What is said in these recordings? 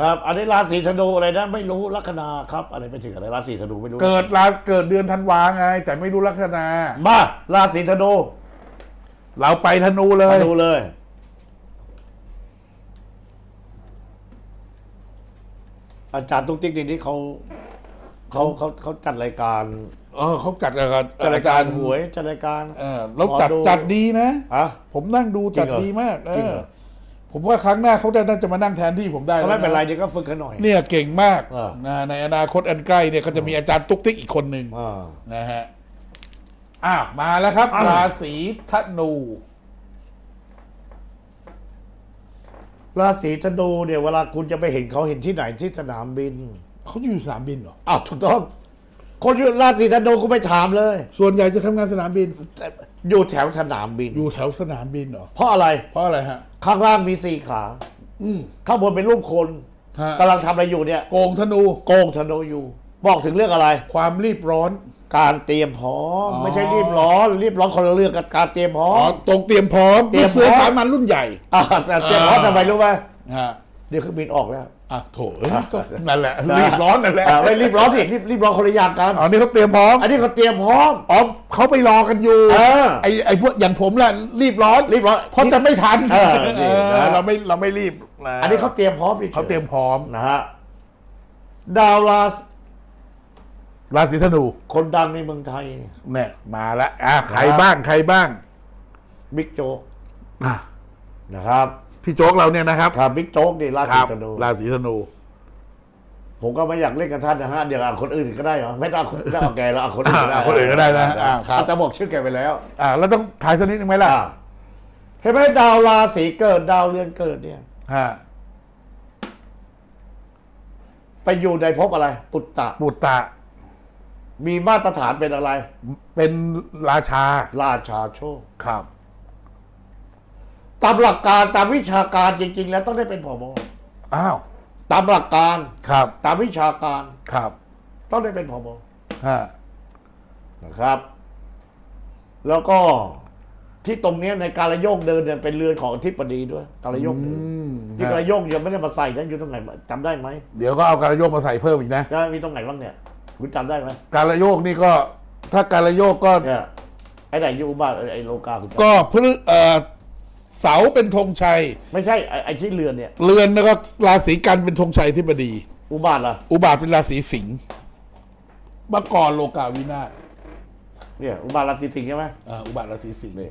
ครับอันนี้ราศีธนูอะไรนะไม่รู้ลัคนาครับ อะไรไปถึงอะไรราศีธนูไม่รู้เกิดราเกิดเดือนธันวาไง แต่ไม่รู้ลัคนา มาราศีธนูเราไปธนูเลมายดูเลย อาจารย์ตุ๊กติ๊กนี่เขาเขาเขาเขาจัดรายการเออเขาจัดกับจัดรายการหวยจัดรายการ เออแล้วจัดหมอดู จัดดีนะ อะ ผมนั่งดูจัดจริงเหรอดีมากเอจริงอเหรอ ผมว่าครั้งหน้าเขาจะน่าจะมานั่งแทนที่ผมได้ก็แล้วไม่เป็นไระเดี๋ยวก็ฝึกกันหน่อย เนี่ยเก่งมากเออ นะในอนาคตอันใกล้เนี่ยก็จะมีอาจารย์ตุ๊กติ๊กอีกคนหนึ่งอ่า นะฮะอ้าวมาแล้วครับอ้าว ราศีธนู ราศีธนูเนี่ยเวลาคุณจะไปเห็นเขาเห็นที่ไหนที่สนามบินเขาอยู่สนามบินเหรอ อ้าวถูกต้อง คนอยู่ราศีธนูคุณไปถามเลย ส่วนใหญ่จะทำงานสนามบิน อยู่แถวสนามบิน อยู่แถวสนามบินเหรอ เพราะอะไร เพราะอะไรฮะ ข้างล่างมีสี่ขา อืมข้างบนเป็นรูปคนฮะกำลังทำอะไรอยู่เนี่ย โกงธนู โกงธนูอยู่ บอกถึงเรื่องอะไร ความรีบร้อน การเตรียมพร้อม อ๋อ ไม่ใช่รีบร้อนรีบร้อนคนละเรื่องกับการเตรียมพร้ออ๋อม ตรงเตรียมพร้อมเตรียมลูกเสือพร้อมสามัญรุ่นใหญ่ อ่าแต่เตรียมพร้อมอ่าทำไมรู้ไหมฮะ เดี๋ยวเครื่องบินออกแล้วอะโถเอ้ยก็นั่นแหละรีบร้อนนั่นแหละอ่าไม่รีบร้อนสิรีบรีบร้อนคนละอย่างกันอ๋อนี่เขาเตรียมพร้อม อันนี้เขาเตรียมพร้อม อ๋อเขาไปรอกันอยู่เออไอไอพวกอย่างผมแหละรีบร้อนรีบร้อนเพราะจะไม่ทันเออนี่เออนะ เราไม่เราไม่รีบนะอันนี้เขาเตรียมพร้อมฉๆเขาเตรียมพร้อมนะฮะดาวราศราศีธนู คนดังในเมืองไทยเนี่ยมาแล้วอะใครครับบ้างใครบ้างบิ๊กโจ๊กอะนะครับ พี่โจ๊กเราเนี่ยนะครับครับบิ๊กโจ๊กนี่ราคศีรับธนูราศีธนู ผมก็ไม่อยากเล่นกับท่านนะฮะเดี๋ยวเอาคนอื่นก็ได้เหรอไม่ต้องเอาคนไม่ต้องเอาแกแล้วเอาคนอื่นก็ได้อ่าคนอื่นก็ได้นะอ่าครับ แต่บอกชื่อแกไปแล้ว อะแล้วต้องถ่ายสักนิดนึงไหมล่ะอ่าเห็นไหมดาวราศีเกิดดาวเรือนเกิดเนี่ย ฮะไปอยู่ในภพอะไร ปุตตะบุตตะมีมาตรฐานเป็นอะไร เป็นราชา ราชาโชคครับ ตามหลักการตามวิชาการจริง ๆ แล้วต้องได้เป็นผบอ้าว ตามหลักการครับ ตามวิชาการครับต้องได้เป็นผบฮะนะครับ แล้วก็ที่ตรงเนี้ยในการระโยกเดินเนี่ยเป็นเรือนของอธิบดีด้วย การระโยกเดินอืมที่การฮะระโยกยังไม่ได้มาใส่นะอยู่ตรงไหนจำได้ไหมเดี๋ยวก็เอาการะโยกมาใส่เพิ่มอีกนะจะมีตรงไหนบ้างเนี่ยคุณจำได้ไหมการะโยกนี่ก็ ถ้าการะโยกก็เนี่ยไอ้ไหนอยูบ้านไอ้โลกาคุณจำก็พฤเอ่อ เสาเป็นธงชัย ไม่ใช่ไอ้ไอ้ที่เรือนเนี่ย เรือนแล้วก็ราศีกันเป็นธงชัยที่บดี อุบาทล่ะอุบาทเป็นราศีสิงห์เมื่อก่อนโลกาวินาศเนี่ยอุบาทราศีสิงห์ใช่ไหมอ่าอุบาทราศีสิงห์นี่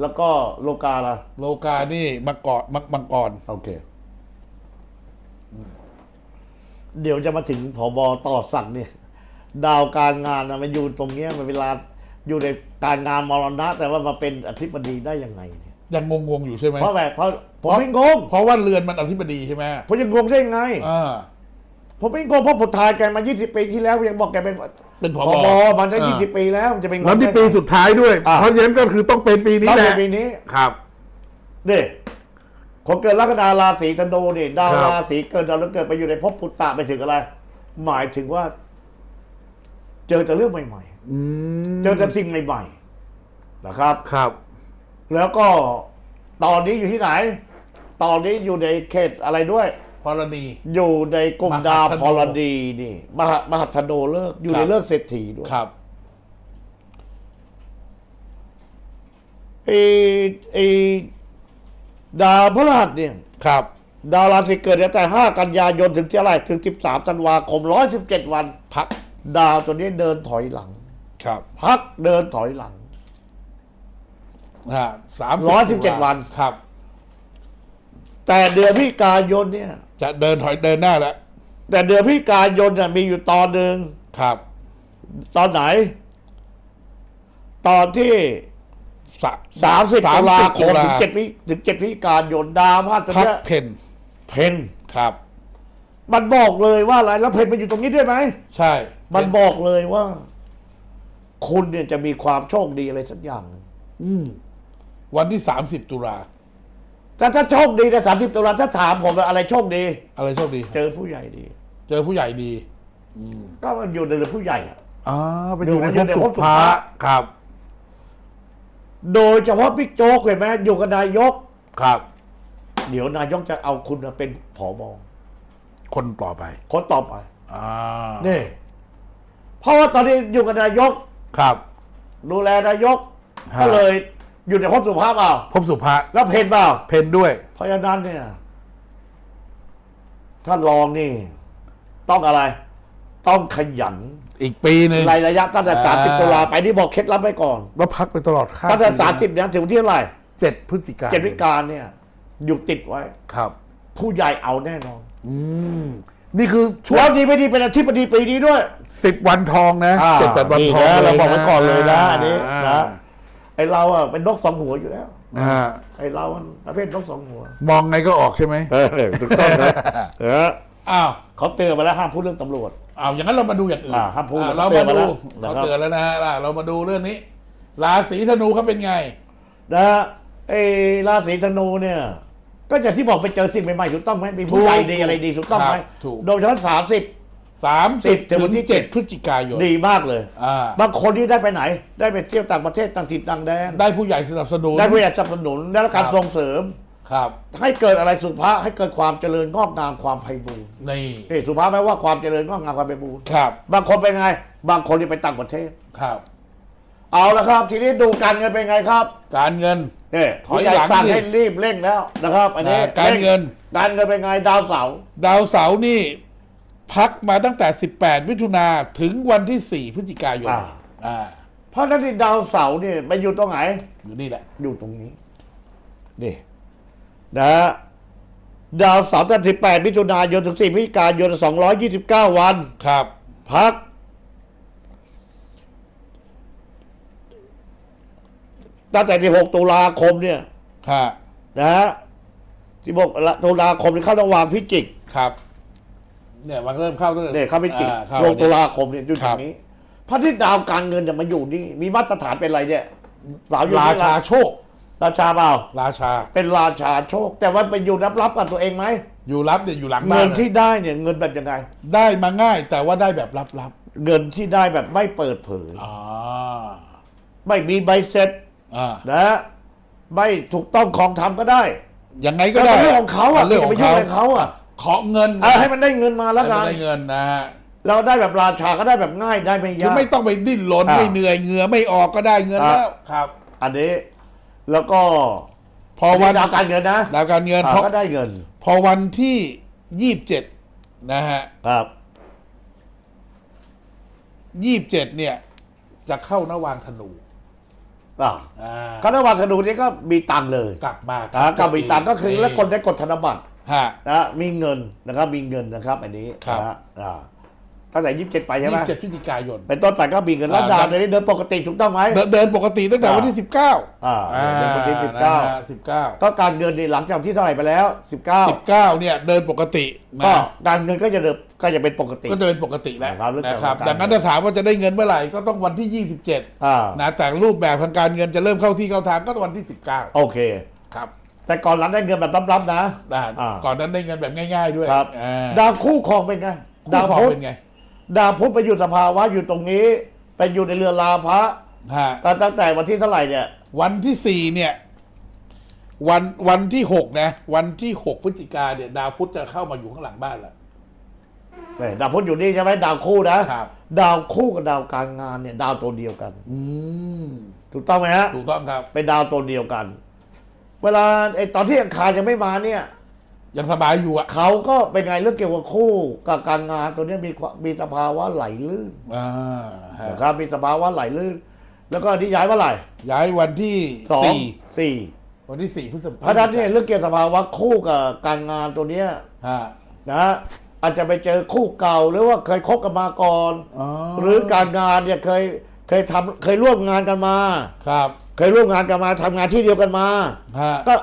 แล้วก็โลกาล่ะโลกานี่มังกรมังมังกรโอเค เดี๋ยวจะมาถึงผบต่อสั่งเนี่ย ดาวการงานนะมันอยู่ตรงเนี้ยมันเวลาอยู่ในการงานมรณะแต่ว่ามาเป็นอธิบดีได้ยังไงเนี่ย ยังงงๆอยู่ใช่ไหมเพราะแบบเพราะผมไม่งงเพราะว่าเรือนมันอธิบดีใช่ไหมผมยังงงได้ไงอ่าผมไม่งงเพราะผมทายแกมา 20 ปีที่แล้วยังบอกแกเป็นเป็นผผบบมันได้อ่า20 ปีแล้วมันจะเป็นงงแล้วนี่ได้ปีไงสุดท้ายด้วยอ่าเพราะฉะนั้นก็คือต้องเป็นปีนี้ต้องแหเป็ละนปีนี้ครับนี่คนเกิดลัคนาราศีธนูนี่ดาวครับราศีเกิดดาวแล้วเกิดไปอยู่ในภพปุตตะไปถึงอะไร หมายถึงว่า เจอแต่เรื่องใหม่อืมๆเจอแต่สิ่งใหม่ๆนะครับครับ แล้วก็ตอนนี้อยู่ที่ไหน ตอนนี้อยู่ในเขตอะไรด้วย พรณี อยู่ในกลุ่มมหัดาวธนูพรดีนี่ มหามหัทโนเลิกษ์อยู่ครัในบเลิกษ์เศรษฐีด้วยครับ ไอ้ไอ้ดาวพฤหัสเนี่ย ครับ ดาวราศีเกิดเนี่ยแต่ 5 กันยายนถึงที่อะไรถึง 13ธันวาคม 117 วัน พัก ดาวตัวนี้เดินถอยหลัง ครับ พักเดินถอยหลังอ่า สามร้อยสิบเจ็ดวัน ครับ แต่เดือนพฤศจิกายนเนี่ย จะเดินถอยเดินหน้าแล้ว แต่เดือนพฤศจิกายนเนี่ยมีอยู่ตอนหนึ่งครับ ตอนไหน ตอนที่สะ30ตุลาคมตุถึง7พฤถึง7พฤศจิกายนดาวพฤหัสตัวพักเนี้ยเพนเพนครับ มันบอกเลยว่าอะไรแล้วเพนมันอยู่ตรงนี้ด้วยไหมใช่ มันบอกเลยว่า คุณเนี่ยจะมีความโชคดีอะไรสักอย่างหนึ่งอืม วันที่สามสิบตุลาแต่ถ้าโชคดีในสามสิบตุลาถ้าถามผมว่าอะไรโชคดี อะไรโชคดี เจอผู้ใหญ่ดี เจอผู้ใหญ่ดีก็มันอยู่ในเรื่องผู้ใหญ่อะ อ่าไปอยู่ในอยู่ภในพภสุพสุภาภาครับ โดยเฉพาะบิ๊กโจ๊กเห็นไหมอยู่กับนายก ครับ เดี๋ยวนายกจะเอาคุณมาเป็นผอบอคนต่อไป คนต่อไปอ่านี่เพราะว่าตอนนี้อยู่กับนายก ครับ ดูแลนายก ฮะ ก็เลย อยู่ในห้องสุภาพเปล่าพบสุภาแล้วเพนเปล่าเพนด้วย เพราะฉะนั้นเนี่ยท่านรองนี่ ต้องอะไร ต้องขยันอีกปีหนึ่งรายระยะตั้งแต่อ่าสามสิบตุลาไปนี่บอกเคล็ดลับไว้ก่อนแล้วพักไปตลอดข้ามตั้งแต่ปีสามสิบเนี่ยถึงวันที่เท่าไหร่เจ็ดพฤศจิกาเจ็ดวิการเนี่ย อยู่ติดไว้ ครับ ผู้ใหญ่เอาแน่นอนอืมนี่คือช่วแล้งวดีไม่ดีเป็นอาทิตย์ดีปีนี้ด้วย สิบวันทองนะเจ็ดแปดวันทองนี่นะลยเราบอกไว้ก่อนเลยนะอันนี้อ่านะ ไอเราอะเป็นนกสองหัวอยู่แล้ว อ่าไอเรามันประเภทนกสองหัว มองไงก็ออกใช่ไหมเออถูกต้องครับเอออ้าวเขาเตือนมาแล้วห้ามพูดเรื่องตำรวจ อ้าวอย่างนั้นเรามาดูอย่างอื่นอ่าครับพูดอ่าเราเตือมานมาแล้ดูวนะครับ เขาเตือนแล้วนะฮะอ่าเรามาดูเรื่องนี้ ราศีธนูเขาเป็นไง นะฮะไอราศีธนูเนี่ย ก็อย่างที่บอกไปเจอสิ่งใหม่ๆถูกต้องไหมมีผู้ใหญ่ดีอะไรดีถูกต้องไหมครับถูก โดยเฉพาะสามสิบ สามสิบถึถึงงวันที่เจ็ด7พฤศจิกายนดีมากเลย อ่าบางคนที่ได้ไปไหน ได้ไปเที่ยวต่างประเทศต่างถิ่นต่างแดน ได้ผู้ใหญ่สนับสนุน ได้ผู้ใหญ่สนับสนุนได้รับการครับส่งเสริม ครับ ให้เกิดอะไรสุภาพให้เกิดความเจริญงอกงามความไพบูลย์นี่ นี่สุภาพแปลว่าความเจริญงอกงามความไพบูลย์ครับ บางคนเป็นไง บางคนที่ไปต่างประเทศ ครับ เอาละครับ ทีนี้ดูการเงินเป็นไงครับการเงินนี่ถอยผู้ใหญ่หลังสั่งสิให้รีบเร่งแล้วนะครับ อันนี้อ่าการเงิน ร่การเงินเป็นไงดาวเสาร์ดาวเสาร์นี่ พักมาตั้งแต่ 18 มิถุนาถึงวันที่ 4 พฤศจิกายนอ่าเพราะฉะนั้นที่ดาวเสาร์เนี่ยไปอยู่ตรงไหน อยู่นี่แหละ อยู่ตรงนี้นี่นะฮะดาวเสาร์ตั้งแต่18มิถุนายนถึง4พฤศจิกายน229 วัน ครับ พัก ตั้งแต่16ตุลาคมเนี่ยค่ะนะฮะ16ตุลาคมนี่เข้าระหว่างพิจิก ครับ เนี่ยมันเริ่มเข้าตั้งแต่ เนี่ยเข้าพิจิกอ่เข้าลงตุลาคมเนี่ยอยู่ตครรับ งนี้พระอาทิตย์ดาวการเงินเนี่ยมาอยู่นี่ มีมาตรฐานเป็นอะไรเนี่ยสาวอยู่ราที่ชาโชค ราชาเปล่า ราชา เป็นราชาโชค แต่ว่าไปอยู่รับรับๆกับตัวเองไหมอยู่รับเนี่ยอยู่หลังบ้าเงินนที่ได้เนี่ยเงินแบบยังไง ได้มาง่าย แต่ว่าได้แบบลับเงินที่ได้แบบไม่เปิดเผย ๆอ่าไม่มีใบเสร็จอ่านะฮะไม่ถูกต้องของทำก็ได้ยังไงก็ก็ได้เป็นเรื่องของเขาอะเรื่องย่าขไปองยุ่งเขาอะไรเขาอะ ขอเงินเอาให้มันได้เงินมาแล้วให้กัมันนได้เงินนะฮะเราได้แบบราชาก็ได้แบบง่ายได้ไม่คือยากไม่ต้องไปดิ้นรนอ่าไม่เหนื่อยเหงื่อไม่ออกก็ได้เงินอ่า แล้วครับ อันนี้แล้วก็พอวันดาวการเงินนะดาวการเงินอ่าพอก็ได้เงินพอวันที่ยี่สิบเจ็ดนะฮะครับ ยี่สิบเจ็ดเนี่ย จะเข้านวางธนูอ่าอ่าคณะวัฒนูนี่ก็มีตังค์เลยกลับมาอ่าก็มีตังค์ก็คือแล้วคนได้กดธนบัตร ฮะนะมีเงินนะครับมีเงินนะครับอันนี้ครับ นะฮะอ่าตั้งแต่ยี่สิบเจ็ดไปใช่ยี่ไหมสิบเจ็ดพฤศจิกายน เป็นต้นไปก็มีเงินแล้วอ่าดาวในนี้เดินปกติถูกต้องไหม เดินเดินปกติตั้งแต่วันที่สิบเก้าอ่าเดินปกติสิบเก้าสิบเก้าก็การเงินนี่หลังจากที่เท่าไหร่ไปแล้วสิบเก้าสิบเก้าเนี่ยเดินปกตินะก็การเงินก็จะเดินก็จะเป็นปกติ ก็เดินปกติแล้วนะครับเรื่องนะครับการดังนั้นถ้าถามว่าจะได้เงินเมื่อไหร่ก็ต้องวันที่ยี่สิบเจ็ดอ่านะแต่รูปแบบทางการเงินจะเริ่มเข้าที่เข้าทางก็วันที่สิบเก้าโอเคครับ แต่ก่อนนั้นได้เงินแบบรับๆนะนะอ่า ก่อนนั้นได้เงินแบบง่าย ๆ ด้วยครับ อ่าดาวคู่ครองเป็นไง ดาดาววพอพุธเป็นไงดาวพุธไปอยู่สภาวะอยู่ตรงนี้ ไปอยู่ในเรือลาพระฮะก็ตั้งแต่วันที่เท่าไหร่เนี่ย วันที่สี่เนี่ย วันวันที่หกนะ วันที่หกพฤศจิกาเนี่ย ดาวพุธจะเข้ามาอยู่ข้างหลังบ้านแล้วเนี่ยดาวพุธอยู่นี่ใช่ไหมดาวคู่นะครับ ดาวคู่กับดาวการงานเนี่ย ดาวตัวเดียวกัน อืม ถูกต้องไหมฮะถูกต้องครับ เป็นดาวตัวเดียวกัน เวลาไอ้ตอนที่อังคารยังไม่มาเนี่ย ยังสบายอยู่อะเขาก็เป็นไงเรื่องเกี่ยวกับคู่กับการงานตัวเนี้ยมีความมีสภาวะไหลลื่นอ่าฮะนะครับมีสภาวะไหลลื่น แล้วก็ที่ย้ายว่าไหร่ย้ายวันที่สองสี่สี่วันที่สี่พฤษภาเพราะฉะนั้นเนี่ยเรื่องเกี่ยวกับสภาวะคู่กับการงานตัวเนี้ยฮะนะอาจจะไปเจอคู่เก่าหรือว่าเคยคบกันมาก่อนอ๋อหรือการงานเนี่ยเคย เคยทำเคยร่วมงานกันมา ครับเคยร่วมงานกันมาทำงานที่เดียวกันมา ฮะ ก็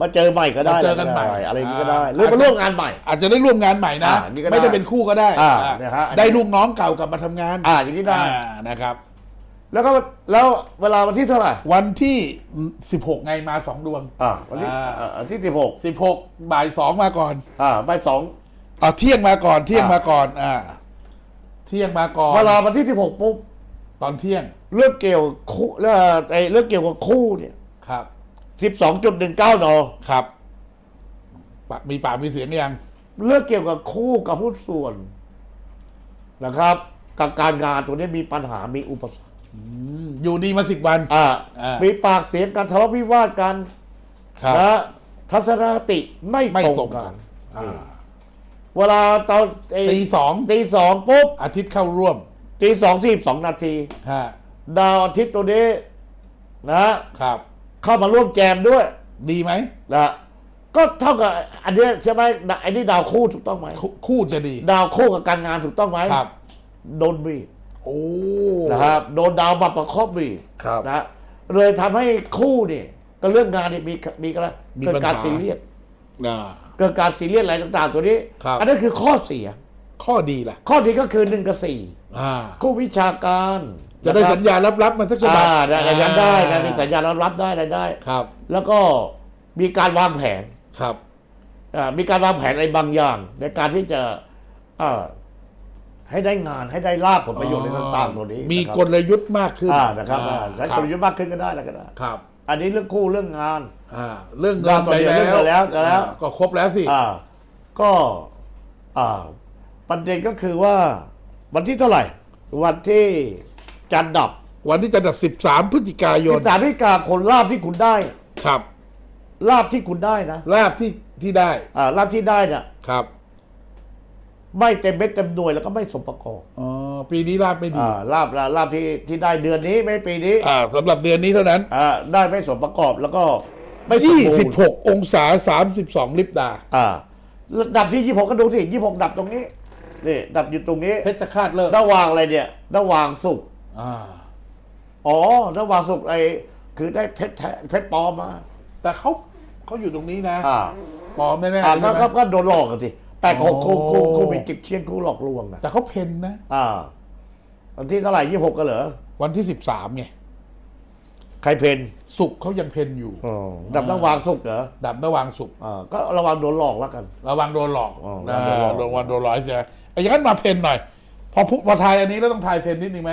มาเจอใหม่ก็ได้มาเจอกันใหม่อะไรอย่างนี้ก็ได้อ่า หรือมาร่วมงานใหม่ อาจจะได้ร่วมงานใหม่นะ อ่านี่ก็ได้ไม่ได้เป็นคู่ก็ได้อ่าอ่าเนี่ยฮะอันนี้ ได้ลูกน้องเก่ากลับมาทำงานอ่าอย่างนี้ได้ อ่านะครับ แล้วก็แล้วเวลาวันที่เท่าไหร่วันที่สิบหกไงมาสองดวง อ่าวันที่อ่า อ่าวันที่สิบหกสิบหกบ่ายสองมาก่อนอ่าใบายสองเอาเที่ยงมาก่อนเที่ยงอ่าม มาก่อนอ่าเที่ยงมาก่อนเวลาวันที่สิบหกปุ๊บ ตอนเที่ยงเรื่องเกี่ยวกับคู่เรื่องไอ้เรื่องเกี่ยวกับคู่เนี่ยครับสิบสองจุดหนึ่งเก้านอครับปะมีปากมีเสียงยังเรื่องเกี่ยวกับคู่กับหุ้นส่วนนะครับ กับการงานตัวนี้มีปัญหามีอุปสรรคอืมอยู่ดีมาสิบวัน อ่าอ่ามีมีปากเสียงกันทะเลาะวิวาทกันครับนะทัศนคติไม่ไม่ตรงตรงกักันนอ่าเวลาตอนไอ้ตีสองตีสองปุ๊บอาทิตย์เข้าร่วม ตีสองสี่สองนาที ฮะดาวอาทิตย์ตัวนี้นะ ครับ เข้ามาร่วมแจมด้วยดีไหมนะก็เท่ากับอันเนี้ยใช่ไหมไอ้นี่ดาวคู่ถูกต้องไหมคู่คู่จะดีดาวคู่กับการงานถูกต้องไหมครับ โดนบีบโอ้นะครับโดนดาวมาประคอบบีบครับ นะเลยทำให้คู่เนี่ยก็เรื่องงานเนี่ยมีมีกันมีเกิดปัญหาการซีเรียสอ่า เกิดการซีเรียสอะไรต่าง ๆ ตัวนี้ ครับ อันนั้นคือข้อเสีย ข้อดีล่ะ ข้อดีก็คือหนึ่งกับสี่ อ่าคู่วิชาการจะได้นครับสัญญารับๆมาสักฉบับอ่าได้ได้ได้ได้มีสัญญาณรับได้ได้ได้ ครับ แล้วก็มีการวางแผนครับ อ่ามีการวางแผนอะไรบางอย่าง ในการที่จะอ่าให้ได้งานให้ได้ลาบผลประโยชน์ในต่างๆตัวนี้มีนะครับกลยุทธ์มากขึ้นอ่านะครับอ่าอ่าใช้คกรับลยุทธ์มากขึ้นก็ได้แล้วก็ได้ครับ อันนี้เรื่องคู่เรื่องงาน อ่า เรื่องดาเงิวนตัวไปเดียวแล้เรื่องเงินแล้ววแล้ว อ่าก็ครบแล้วสิ อ่าก็อ่าประเด็นก็คือว่า วันที่เท่าไหร่ วันที่จันทร์ดับวันที่จะดับสิบสามพฤศจิกายน ที่สามพิกาคนลาบที่คุณได้ ครับ ลาบที่คุณได้นะลาบที่ที่ได้ อ่าลาบที่ได้เนี่ยครับ ไม่เต็มเม็ดเต็มหน่วยแล้วก็ไม่สมประกอบอ๋อ ปีนี้ลาบไม่ดี อ่าลาบลาลาบที่ที่ได้เดือนนี้ไม่ปีนี้อ่าสำหรับเดือนนี้เท่านั้น อ่าได้ไม่สมประกอบแล้วก็ไม่สมยี่บูสิบรณ์หกองศาสามสิบสองลิบดา อ่าดับที่ยี่หกก็ดูสิยี่หกดับตรงนี้ นี่ดับอยู่ตรงนี้เพชรฆาตเลิกระหว่างอะไรเนี่ยระหว่างสุกร์อ่าอ๋อระหว่างสุกร์ไอ้คือได้เพชรแท้เพชรปลอมมาแต่เขาเขาอยู่ตรงนี้นะอ่าปลอมแน่ๆอ่าใช่ก็ไหมก็ก็โดนหลอกกันสิแปดหกโอ้คู่คู่คู่มีจิกเชียงคู่หลอกลวงนะแต่เขาเพนนะอ่าวันที่เท่าไหร่ยี่หกกันเหรอวันที่สิบสามไงใครเพนสุกร์เขายังเพนอยู่อ๋อดับระหว่างสุกร์เหรอดับระหวางสุกร์อ่าก็ระวังโดนหลอกแล้วกัน ระวังโดนหลอกอ๋อนะระวังโดโดนนหลอกวันโดนหลอกใช่ไหมเอาอย่างนั้นมาเพนหน่อย พอพุพอทายอันนี้แล้วต้องทายเพนนิดนึงไหม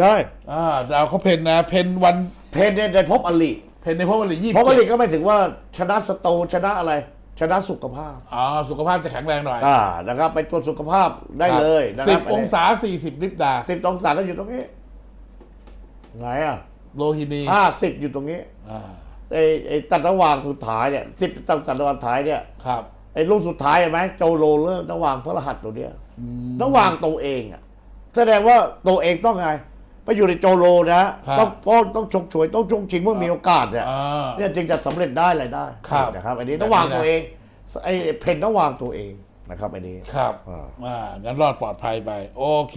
ได้อ่าดาวเขาเพนนะ เพนวันเพนเนี่ยได้พบอลิเพนในพวกวันหลียี่เพราะอลิก็ไม่ถึงว่าชนะสโตชนะอะไร ชนะสุขภาพอ๋อสุขภาพจะแข็งแรงหน่อยอ่านะครับไปตรวจสุขภาพได้เลยนะคสิรับบองศาสี่สิบลิบดาสิบองศาก็อยู่ตรงนี้ ไหนอะโลหินีห้าสิบอยู่ตรงนี้อ่าไอ้ไอ้ตัดระหว่างสุดท้ายเนี่ยสิบตัดตัดระหว่างท้ายเนี่ย ครับ ไอ้ลูกสุดท้ายเห็นไหมโจโรเลอร์ระหว่างพระรหัสตัวเนี้ยระหว่างตัวเองอะ แสดงว่าตัวเองต้องไงไปอยู่ในโจโรนะต้องต้องต้องชกช่วยต้องชงชิงเมื่อมีโอกาสเนี่ยอ่าเนี่ยจึงจะสำเร็จได้อะไรได้ครับนะครับ อันนี้แบบนี้ระหว่างนะตัวเองไอ้เพนระหว่างตัวเองนะครับอันนี้ครับอ่าอ่างั้นรอดปลอดภัยไป โอเค